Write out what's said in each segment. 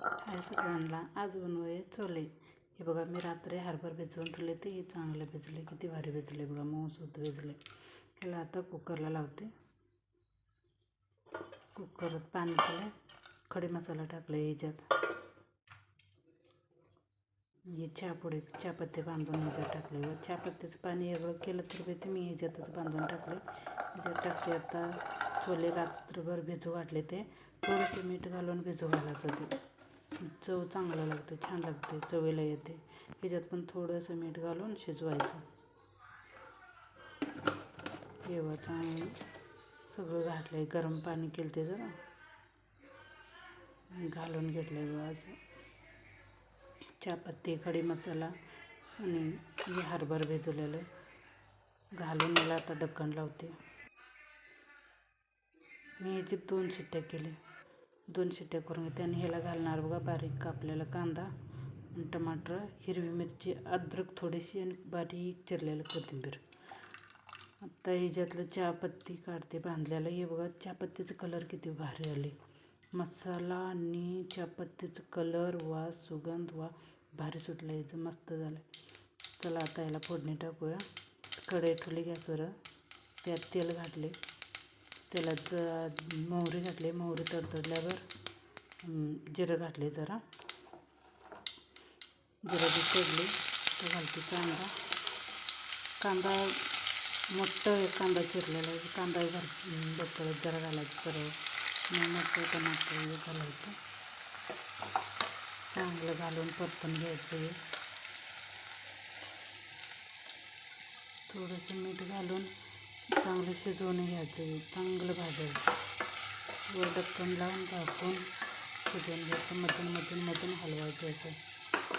हाय सगळ्यांना आज बनवूया छोले हे बघा मी रात्री हरभर भिजवून ठेवले ते. हे चांगले भिजले. किती भारी भिजले बघा मऊसूत भिजले. ह्याला आता कुकरला लावते. कुकरात पाणी केलं खडे मसाला टाकला ह्याच्यात हे चहापुडे चहापत्ते बांधून ह्याच्यात टाकले व चहापत्त्याचं पाणी एवढं केलं तर बी ते मी ह्याच्यातच बांधून टाकले. ह्याच्यात टाकते आता छोले रात्रभर भिजू वाटले ते. थोडंसं मीठ घालून भिजू घालायचं ते. चव चांगलं लागते छान लागते चवीला येते. ह्याच्यात पण थोडंसं मीठ घालून शिजवायचं. एवढं चांगलं सगळं घातलं गरम पाणी केलं ते जरा घालून घेतलं बघा असं. चहापत्ती खडी मसाला आणि हे हरभर भिजवलेलं. घालून मला आता ढक्कन लावते. मी ह्याची दोन शिट्ट्या केल्या दोन शिट्ट्या करून घेते आणि ह्याला घालणार बघा बारीक कापलेला कांदा टमाटर हिरवी मिरची अद्रक थोडीशी आणि बारीक चिरलेलं कोथिंबीर. आत्ता ह्याच्यातलं चहापत्ती काढते बांधलेलं. हे बघा चहापत्तीचं कलर किती भारी आले. मसाला आणि चहापत्तीचं कलर वा सुगंध वा भारी सुटलं. याचं मस्त झालं. चला आता याला फोडणी टाकूया. कढई ठेवली गॅसवर. त्यात तेल घातले. तेलात मोहरी घातली मोहरी तडतडल्यावर जिरं घातले जरा. जिरं बी तडली तो घालते कांदा. कांदा मोठं एक कांदा चिरलेला आहे. कांदा घाल बघत जरा घालायचं परत मग मोठं टमाटर घालायचं. चांगलं घालून परतून घ्यायचं हे. थोडंसं मीठ घालून चांगलं शिजवून घ्यायचं चांगलं भाजायचं. वर डक्कन लावून झाकून शिजवून घ्यायचं. मधून मधून मधून हलवायचं असं.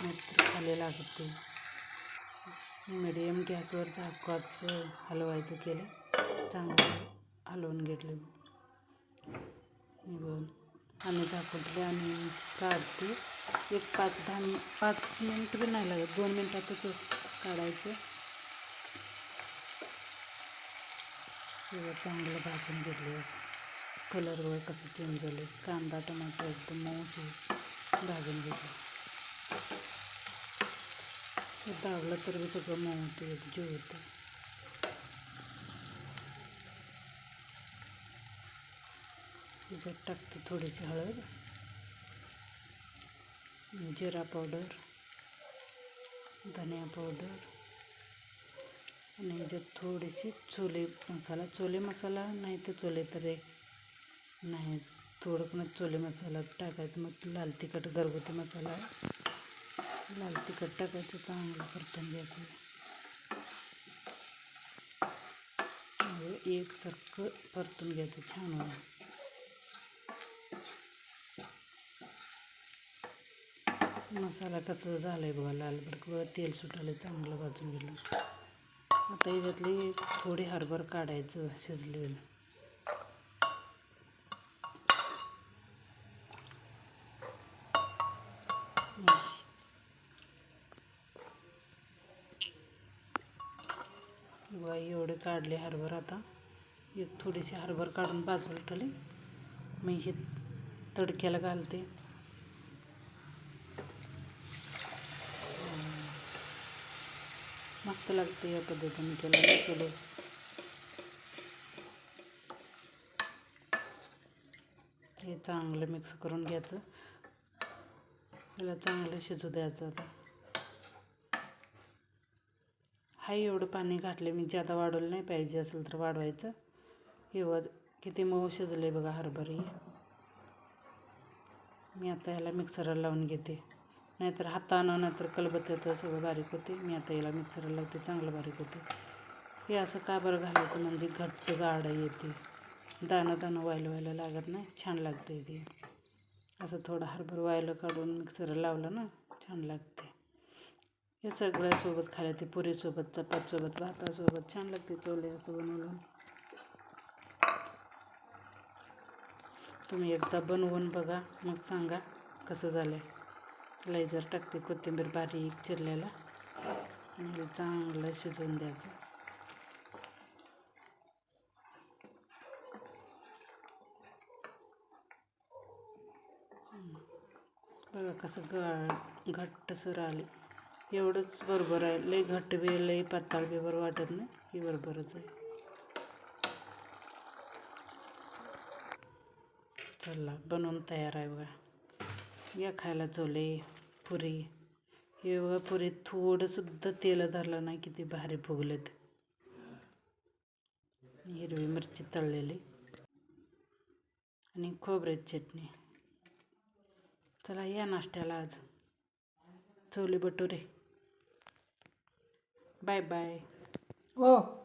नंतर खाली लागत ते मिडियम गॅसवर झाकाचं हलवायचं केलं. चांगलं हलवून घेतलं. बघ आणि झाकटले आणि काढते. एक पाच दहा पाच मिनटं बी नाही लागत. दोन मिनटातच काढायचं. सगळं चांगलं भाजून घेतलं कलर वगैरे कसं चेंज झाले कांदा टमाटर एकदम मऊ भाजून घेतलं. दाबलं तर बी सगळं मऊ ते जीव होतं त्याच्यात टाकते थोडीशी हळद जिरा पावडर धनिया पावडर आणि ह्याच्यात थोडीशी छोले मसाला छोले मसाला नाही तर छोले एक नाही थोडं पण छोले मसाला टाकायचं. मग लाल तिखट घरगुती मसाला लाल तिखट टाकायचं चांगलं परतून घ्यायचं. म्हणजे एकसारखं परतून घ्यायचं छान होईल मसाला कसं झालं आहे बघा लाल बरं तेल सुटायला चांगलं भाजून गेलं आता याच्यातली थोडी हरभर काढायचं शिजलेलं. बाई एवढे काढले हरभर आता. एक थोडीशी हरभर काढून बाजूला ठेवली. मी हे तडक्याला घालते. मस्त लागते या पद्धतीने केलं चलो. हे चांगलं मिक्स करून घ्यायचं. त्याला चांगलं शिजू द्यायचं आता. हाय एवढं पाणी घातले मी जादा वाढवलं नाही पाहिजे असेल तर वाढवायचं. एवढं किती मऊ शिजले बघा हरभरी. मी आता ह्याला मिक्सरला लावून घेते. नाहीतर हातानं नाहीतर कलबत्त्याचं सगळं बारीक होते. मी आता याला मिक्सरला लावते चांगलं बारीक होते. हे असं का बरं घालायचं म्हणजे घट्ट गाडं येते. दाणं दाणं व्हायला व्हायला लागत नाही छान लागते ते. असं थोडं हरभर व्हायला काढून मिक्सरला लावलं ना छान लागते. हे सगळ्यासोबत खायला ते पुरीसोबत चपातसोबत भातासोबत छान लागते चोले असं बनवलं तुम्ही एकदा बनवून बघा मग सांगा कसं झालं आहे जर टाकते कोथिंबीर बारीक चिरलेला आणि म्हणजे चांगलं शिजवून द्यायचं. बघा कसं गा घट्टसर आले. एवढंच बरोबर आहे. लई घट्ट बी लई पातळ बी बरं वाटत नाही. ही बरोबरच आहे. चला बनवून तयार आहे बघा. या खायला चवले पुरी. हे बघा पुरी थोडंसुद्धा तेल धरलं नाही किती भारी फुगलेत. हिरवी मिरची तळलेली. आणि खोबऱ्याची चटणी. चला या नाश्त्याला आज. Chole bhature bye bye. ओ